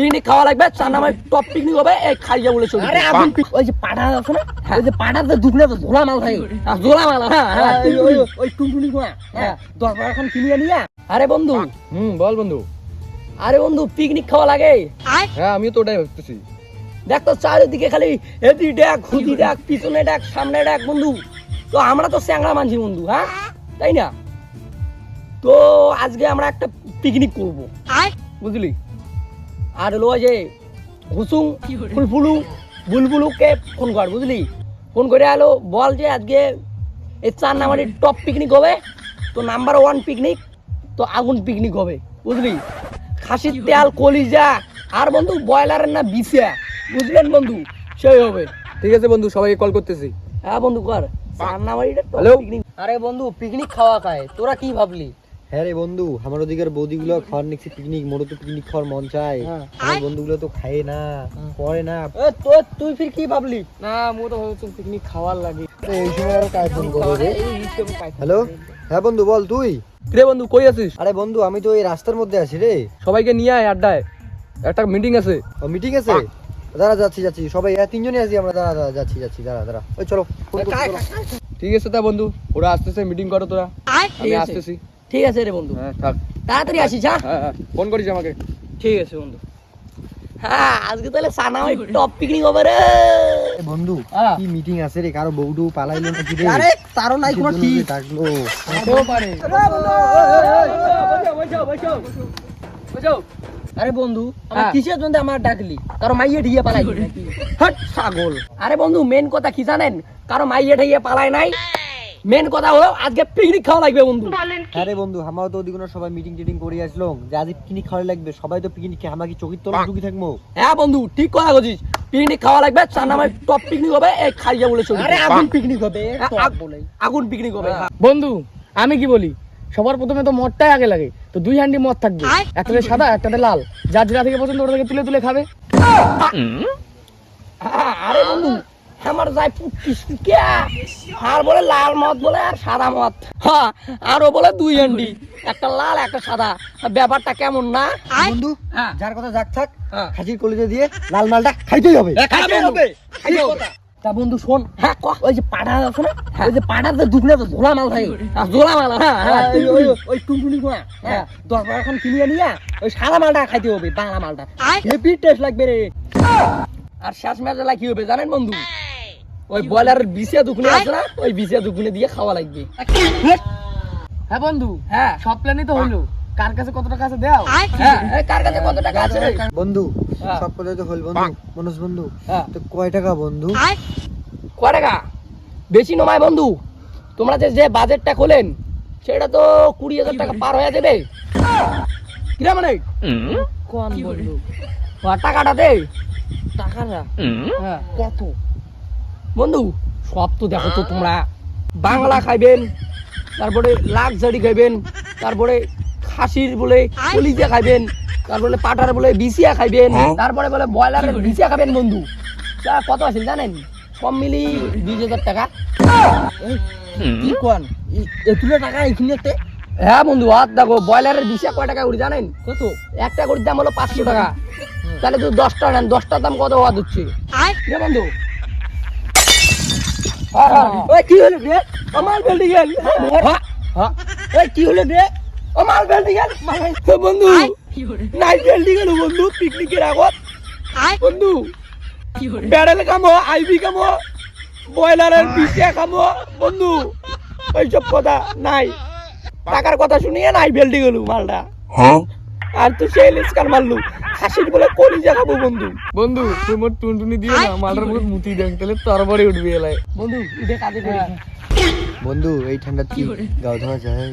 Picnic খাওয়া লাগবে চার নামে টপ পিকনিক হবে এই খাইয়া বলে চলবে। আরে আগুন পিক- ওই যে পাটা আছে না ওই যে তো ঝোলা মাল আর জোলা মালা হ্যাঁ হ্যাঁ ওই ওই ওই টুনটুনি হ্যাঁ দশ বারো এখন কিনে নিয়ে। আরে বন্ধু। হুম বল বন্ধু। আরে বন্ধু পিকনিক খাওয়া লাগে। হ্যাঁ আমিও তো ওটাই ভাবতেছি। দেখ তো চারিদিকে খালি এদি ডাক খুদি ডাক পিছনে ডাক সামনে ডাক বন্ধু। তো আমরা তো স্যাংরা মানছি বন্ধু হ্যাঁ? তাই না? তো আজকে আমরা একটা পিকনিক করব। বুঝলি? আর হলো যে হুসুং ফুলফুলু বুলবুলুকে ফোন কর বুঝলি? ফোন করে আলো বল যে আজকে এই চার নাম্বারের টপ পিকনিক হবে তো নাম্বার ওয়ান পিকনিক তো আগুন পিকনিক হবে বুঝলি? খাসির তেল কলিজা আর বন্ধু ব্রয়লারের না বিষা বুঝলেন বন্ধু? সেই হবে। ঠিক আছে বন্ধু সবাইকে কল করতেছি। হ্যাঁ বন্ধু কর। চার নাম্বারিটা? পিকনিক আরে বন্ধু পিকনিক খাওয়া খায় তোরা কি ভাবলি? হ্যাঁ রে বন্ধু আমার ওদিকের বৌদিগুলো খাওয়ার নিচ্ছি পিকনিক মোড়ে তো পিকনিক খাওয়ার মন চায়। হ্যাঁ। আমার বন্ধুগুলো তো খায় না করে না। তো তুই ফির কি ভাবলি? না মু তো ভাবছি পিকনিক খাওয়ার লাগে। এই সময় আরও কাজ ফোন করব হ্যালো হ্যাঁ বন্ধু বল তুই। রে বন্ধু কই আছিস? আরে বন্ধু আমি তো এই রাস্তার মধ্যে আছি রে। সবাইকে নিয়ে আয় আড্ডায়। একটা মিটিং আছে। ও মিটিং আছে? দাঁড়া যাচ্ছি যাচ্ছি। সবাই হ্যাঁ, তিনজনই আছি আমরা দাঁড়া দাঁড়া যাচ্ছি যাচ্ছি দাঁড়া দাঁড়া। ওই চলো। ঠিক আছে তা বন্ধু ওরা আসতেছে মিটিং করো তোরা। আমি আসতেছি। ঠিক আছে রে বন্ধু। হ্যাঁ থাক। তাড়াতাড়ি আসিস হ্যাঁ? হ্যাঁ হ্যাঁ ফোন করিস আমাকে। ঠিক আছে বন্ধু। হ্যাঁ আজকে তাহলে সানামাই টপ পিকনিক হবে রে। এ বন্ধু। কি মিটিং আছে রে? কারও বউটু পালাইলো নাকি রে? আরে তারও নাই কোনো ঠিক যে ডাকলো। হতেও পারে। আরে বন্ধু আমার হ্যাঁ। কিসের জন্য আমার ডাকলি? কারও মাইয়ে ঢিয়ে পালাই। হট ছাগল আরে বন্ধু মেন কথা কি জানেন? কারও মাইয়ে ঢিয়ে পালায় নাই? মেন কথা হলো আজকে পিকনিক খাওয়া লাগবে বন্ধু। হ্যাঁ রে বন্ধু আমার তো ওদিকে সবাই মিটিং টিটিং করে আসলো। যে আজ পিকনিক খাওয়া লাগবে সবাই তো পিকনিক খেয়ে আমার কি চকির তলা ঢুকি থাকব? হ্যাঁ বন্ধু ঠিক কথা বলছিস। পিকনিক খাওয়া লাগবে চার নামে টপ পিকনিক হবে এই খাইয়া বলে চলবে। আরে আগুন পিকনিক হবে হ্যাঁ, আগ- বলে। আগুন পিকনিক হবে। হ্যাঁ। বন্ধু আমি কি বলি? সবার প্রথমে তো মদটাই আগে লাগে তো দুই হান্ডি মদ থাকবে। একটাতে সাদা একটাতে লাল। যার যেটা থেকে পছন্দ ওটা থেকে তুলে তুলে খাবে। হ্যাঁ, আরে বন্ধু আমার শুকিয়া আর বলে লাল মদ বলে আর সাদা মদ। হ্যাঁ আরও বলে দুই হান্ডি একটা লাল একটা সাদা। ব্যাপারটা কেমন না? বন্ধু হ্যাঁ। যার কথা যাক থাক হ্যাঁ। খাসির কলিজা দিয়ে লাল মালটা খাইতেই হবে। খাইতে হবে। তা বন্ধু শোন হ্যাঁ ক? ওই যে পাটা আছে না ওই যে দুখলে তো ঝোলা মাল থাকে। আর জোলা মালা হ্যাঁ হ্যাঁ ওই ওই ওই টুনটুনি গোয়া হ্যাঁ। দশ বারো এখন কিনে নিয়ে ওই সাদা মালটা খাইতে হবে বাংলা মালটা। হেভি টেস্ট লাগবে রে। আর শেষ ম্যাচে কি হবে জানেন বন্ধু? ওই ব্রয়লারের বিষিয়া দুকুনে আছে না? ওই দুকুনে দিয়ে খাওয়া লাগবে। হ্যাঁ বন্ধু হ্যাঁ। সব প্ল্যানই তো হইল। কার কাছে কত টাকা আছে দেও। হ্যাঁ কার কাছে কত টাকা আছে? বন্ধু হ্যাঁ। সব কথা তো হল বন্ধু। মনোজ বন্ধু হ্যাঁ। তো কয় টাকা বন্ধু? কয় টাকা? বেশি নমায় বন্ধু। তোমরা যে যে বাজেটটা খোলেন সেটা তো কুড়ি হাজার টাকা পার হয়ে যাবে। কিরা মানে? কোন বন্ধু? টাকাটা দে। টাকাটা হ্যাঁ। কত? বন্ধু সব তো দেখো তো তোমরা। বাংলা খাইবেন তারপরে লাক্সারি খাইবেন তারপরে খাসির বলে কলিজা খাইবেন তারপরে পাটার বলে বিসিয়া খাইবেন তারপরে বলে ব্রয়লারের বিসিয়া খাবেন বন্ধু। তা কত আছে জানেন? সব মিলি বিশ হাজার টাকা। কি কোন? এতুলে টাকা এইখানেতে হ্যাঁ বন্ধু হাত দেখো ব্রয়লারের বিসিয়া কয় টাকা করে জানেন? কত? একটা করে দাম হলো পাঁচশো টাকা। তাহলে তো দশটা নেন দশটার দাম কত হওয়া দিচ্ছে বন্ধু হ্যাঁ, হ্যাঁ, হ্যাঁ। ওই কি হলো রে? আমার বেল্ডিং গেল হ্যাঁ হ্যাঁ। কি হলো রে? আমার বেল্ডিং গেল বন্ধু নাই বেল্ডিং গেল বন্ধু পিকনিকের আগত। বন্ধু ব্যারেল কামো আইবি কামো ব্রয়লারের বিসিয়া কামো বন্ধু। ওইসব কথা নাই। টাকার কথা শুনিয়ে নাই বেল্ডি গেল মালটা। আর তুই সেই লিস্কার মারলু। হাসির বলে কলিজা খাব বন্ধু। বন্ধু তুই মোট টুনটুনি দিয়ে না মালটার মধ্যে মুতি দেন তাহলে তরবারে উঠবে এলাই বন্ধু উঠে কাজে বন্ধু এই ঠান্ডা কি? গাও ধোয়া যায়।